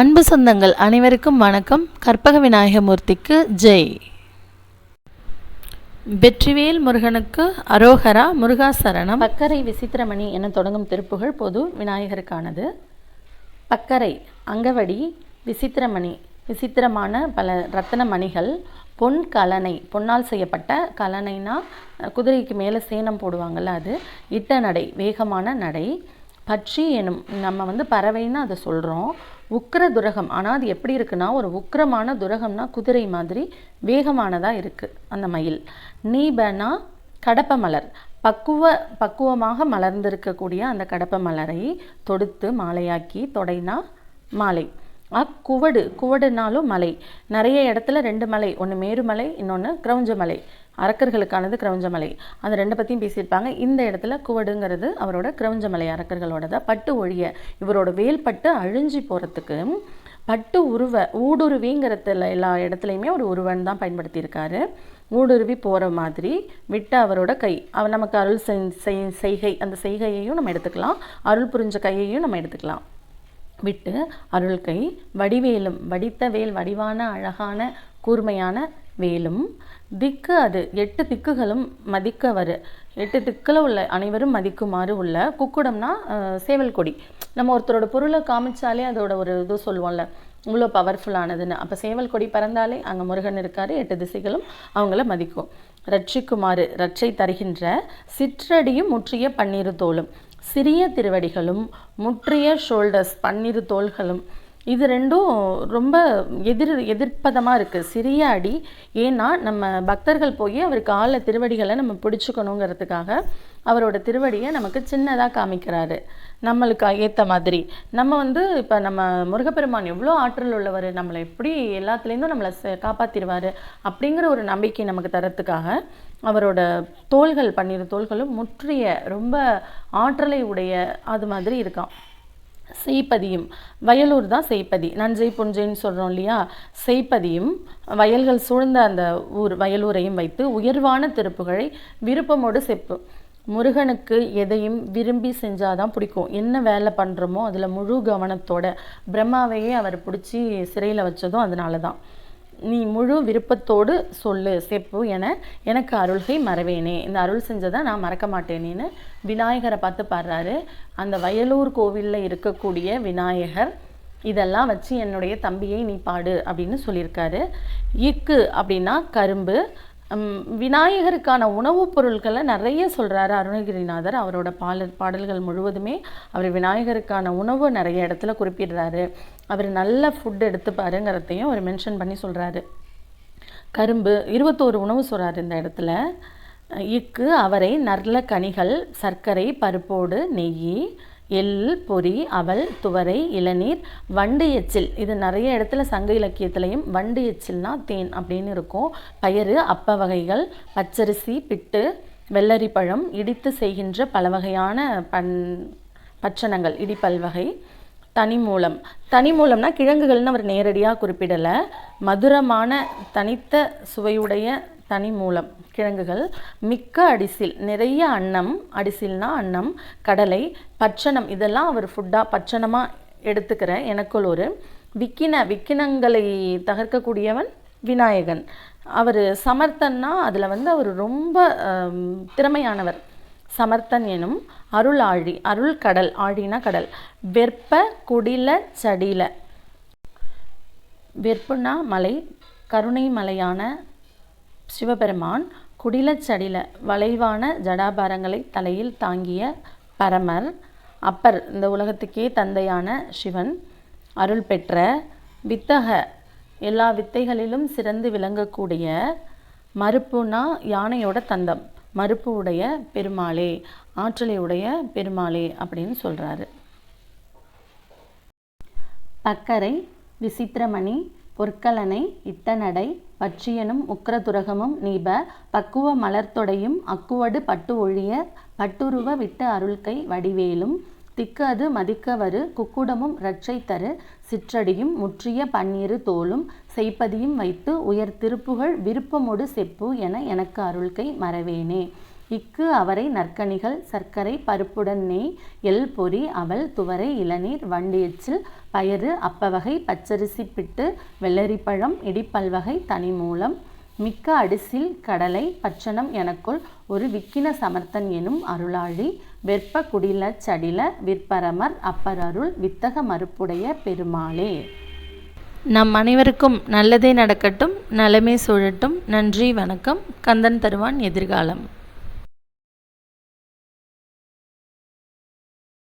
அன்பு சொந்தங்கள் அனைவருக்கும் வணக்கம். கற்பக விநாயகமூர்த்திக்கு ஜெய். வெற்றிவேல் முருகனுக்கு அரோகரா முருகா சரணம் பக்கரை விசித்திரமணி என தொடங்கும் திருப்புகழ் பொது விநாயகருக்கானது. பக்கரை அங்கவடி விசித்திரமணி விசித்திரமான பல ரத்தன மணிகள் பொன் கலனை பொன்னால் செய்யப்பட்ட கலனைனா குதிரைக்கு மேலே சேனம் போடுவாங்கள்ல அது. இட்ட நடை வேகமான நடை. பட்சி எனும் நம்ம வந்து பறவைன்னு அதை சொல்கிறோம் உக்ர துரகம் ஆனால் அது எப்படி இருக்குன்னா ஒரு உக்கிரமான துரகம்னா குதிரை மாதிரி வேகமானதாக இருக்குது அந்த மயில். நீபனா கடப்ப மலர். பக்குவ பக்குவமாக மலர்ந்திருக்கக்கூடிய அந்த கடப்ப மலரை தொடுத்து மாலையாக்கி தொடைனா மாலை. அக்குவடு குவடுனாலும் மலை. நிறைய இடத்துல ரெண்டு மலை ஒன்று மேருமலை இன்னொன்று கிரௌஞ்ச மலை. அரக்கர்களுக்கானது கிரௌஞ்ச மலை. அந்த ரெண்டை பற்றியும் பேசியிருப்பாங்க. இந்த இடத்துல குவடுங்கிறது அவரோட கிரௌஞ்ச மலை தான் பட்டு ஒழிய இவரோட வேல் பட்டு அழிஞ்சு போகிறதுக்கு பட்டு உருவ ஊடுருவிங்கிறதுல எல்லா இடத்துலையுமே ஒரு உருவன் தான் பயன்படுத்தியிருக்காரு. ஊடுருவி போகிற மாதிரி விட்ட அவரோட கை. அவர் நமக்கு அருள் செய்- செய்கை. அந்த செய்கையையும் நம்ம எடுத்துக்கலாம். அருள் புரிஞ்ச கையையும் நம்ம எடுத்துக்கலாம். விட்டு அருள் கை வடிவேலும் வடித்த வேல் வடிவான அழகான கூர்மையான வேலும். திக்கு அது எட்டு திக்குகளும் மதிக்கவர். எட்டு திக்கில் உள்ள அனைவரும் மதிக்குமாறு உள்ள குக்குடம்னா சேவல் கொடி. நம்ம ஒருத்தரோட பொருளை காமிச்சாலே அதோட ஒரு இது சொல்லுவோம்ல இவ்வளோ பவர்ஃபுல்லானதுன்னு அப்போ சேவல் கொடி பறந்தாலே அங்கே முருகன் இருக்காரு எட்டு திசைகளும் அவங்கள மதிக்கும். ரட்சிக்குமாறு ரட்சை தருகின்ற சிற்றடியும் முற்றிய பன்னீர் தோலும் சிறிய திருவடிகளும் முற்றிய ஷோல்டர்ஸ் பன்னிரு தோள்களும் இது ரெண்டும் ரொம்ப எதிர் எதிர்ப்பதமாக இருக்குது சிறிய அடி. ஏன்னா நம்ம பக்தர்கள் போய் அவர் காலில் திருவடிகளை நம்ம பிடிச்சிக்கணுங்கிறதுக்காக அவரோட திருவடியை நமக்கு சின்னதாக காமிக்கிறாரு. நம்மளுக்கு ஏற்ற மாதிரி. நம்ம வந்து இப்போ நம்ம முருகப்பெருமான் எவ்வளோ ஆற்றல் உள்ளவர் நம்மளை எப்படி எல்லாத்துலேருந்தும் நம்மளை ச- அப்படிங்கிற ஒரு நம்பிக்கை நமக்கு தரத்துக்காக அவரோட தோள்கள் பன்னிரு தோள்களும் முற்றிய ரொம்ப ஆற்றலை உடைய அது மாதிரி இருக்கான் செய்ப்பதியும். வயலூர் தான் செய்ப்பதி. நஞ்சை புஞ்சைன்னு சொல்கிறோம் இல்லையா? செய்ப்பதியும் வயல்கள் சூழ்ந்த அந்த ஊர் வயலூரையும் வைத்து உயர்வான திருப்புகழை விருப்பமோடு செப்பு. முருகனுக்கு எதையும் விரும்பி செஞ்சாதான் பிடிக்கும். என்ன வேலை பண்ணுறோமோ அதில் முழு கவனத்தோட பிரம்மாவையே அவர் பிடிச்சி சிறையில் வச்சதும் அதனால தான் நீ முழு விருப்பத்தோடு சொல்லு செப்பு என எனக்கு அருள்கை மறவேனே. இந்த அருள் செஞ்சதை நான் மறக்க மாட்டேனேன்னு விநாயகரை பார்த்து பாடுறாரு. அந்த வயலூர் கோவிலில் இருக்கக்கூடிய விநாயகர் இதெல்லாம் வச்சு என்னுடைய தம்பியை நீ பாடு அப்படின்னு சொல்லியிருக்காரு. இக்கு அப்படின்னா கரும்பு விநாயகருக்கான உணவுப் பொருட்களை நிறைய சொல்கிறாரு அருணகிரிநாதர். அவரோட பாடல் பாடல்கள் முழுவதுமே அவர் விநாயகருக்கான உணவு நிறைய இடத்துல குறிப்பிடுறாரு. அவர் நல்ல ஃபுட் எடுத்துப்பாருங்கிறதையும் அவர் மென்ஷன் பண்ணி சொல்கிறாரு கரும்பு இருபத்தோரு உணவு சொல்கிறார் இந்த இடத்துல. இக்கு அவரை நல்ல கனிகள் சர்க்கரை பருப்போடு நெய் எள் பொறி அவல் துவரை இளநீர் வண்டு எச்சில். இது நிறைய இடத்துல சங்க இலக்கியத்திலையும் வண்டு எச்சில்னா தேன் அப்படின்னு இருக்கும். பயறு அப்ப வகைகள் பச்சரிசி பிட்டு வெள்ளரி பழம் இடித்து செய்கின்ற பல வகையான பன் பட்சணங்கள் இடிப்பல்வகை தனி மூலம். தனி கிழங்குகள்னு அவர் நேரடியாக குறிப்பிடலை. மதுரமான தனித்த சுவையுடைய தனி மூலம். கிழங்குகள் மிக்க அடிசில் நிறைய அன்னம் அடிசில்னா அன்னம் கடலை பச்சனம் இதெல்லாம் அவர் ஃபுட்டாக பச்சனமாக எடுத்துக்கிற எனக்குள் ஒரு விக்கின விக்கினங்களை தகர்க்கக்கூடியவன் விநாயகன். அவர் சமர்த்தன்னா அதில் வந்து அவர் ரொம்ப திறமையானவர். சமர்த்தன் எனும் அருள் ஆழி அருள் கடல் ஆழினா கடல். வெற்ப குடில சடில. வெற்புனா மலை கருணை மலையான சிவபெருமான் குடிலச்சடில வளைவான ஜடாபாரங்களை தலையில் தாங்கிய பரமர் அப்பர் இந்த உலகத்துக்கே தந்தையான சிவன் அருள் பெற்ற வித்தக எல்லா வித்தைகளிலும் சிறந்து விளங்கக்கூடிய மறுப்புனா யானையோட தந்தம் மறுப்பு உடைய பெருமாளே ஆற்றலை உடைய பெருமாளே அப்படின்னு சொல்கிறாரு பக்கரை விசித்திரமணி பொற்கலனை இட்டநடை பற்றியனும் உக்ரதுரகமும் நீப பக்குவ மலர்த்தொடையும் அக்குவடு பட்டு ஒழிய பட்டுருவ விட்டு அருள்கை வடிவேலும் திக்கு அது குக்குடமும் இரட்சை தரு சிற்றடியும் முற்றிய பன்னீரு தோலும் செய்ப்பதியும் வைத்து உயர் திருப்புகழ் விருப்பமொடு செப்பு என எனக்கு அருள்கை மறவேனே. இக்கு அவரை நற்கனிகள் சர்க்கரை பருப்புடன் நெய் எள் பொறி அவல் துவரை இளநீர் வண்டு எச்சில் பயறு அப்பவகை பச்சரிசி பிட்டு வெள்ளரிப்பழம் இடிப்பல்வகை தனிமூலம் மிக்க அடிசில் கடலை பச்சனம் எனக்குள் ஒரு விக்கின சமர்த்தன் எனும் அருளாழி வெற்ப குடில சடில விற்பரமர் அப்பர் அருள் வித்தக மறுப்புடைய பெருமாளே. நம் அனைவருக்கும் நல்லதே நடக்கட்டும் நலமே சூழட்டும். நன்றி வணக்கம். கந்தன் தருவான் எதிர்காலம்.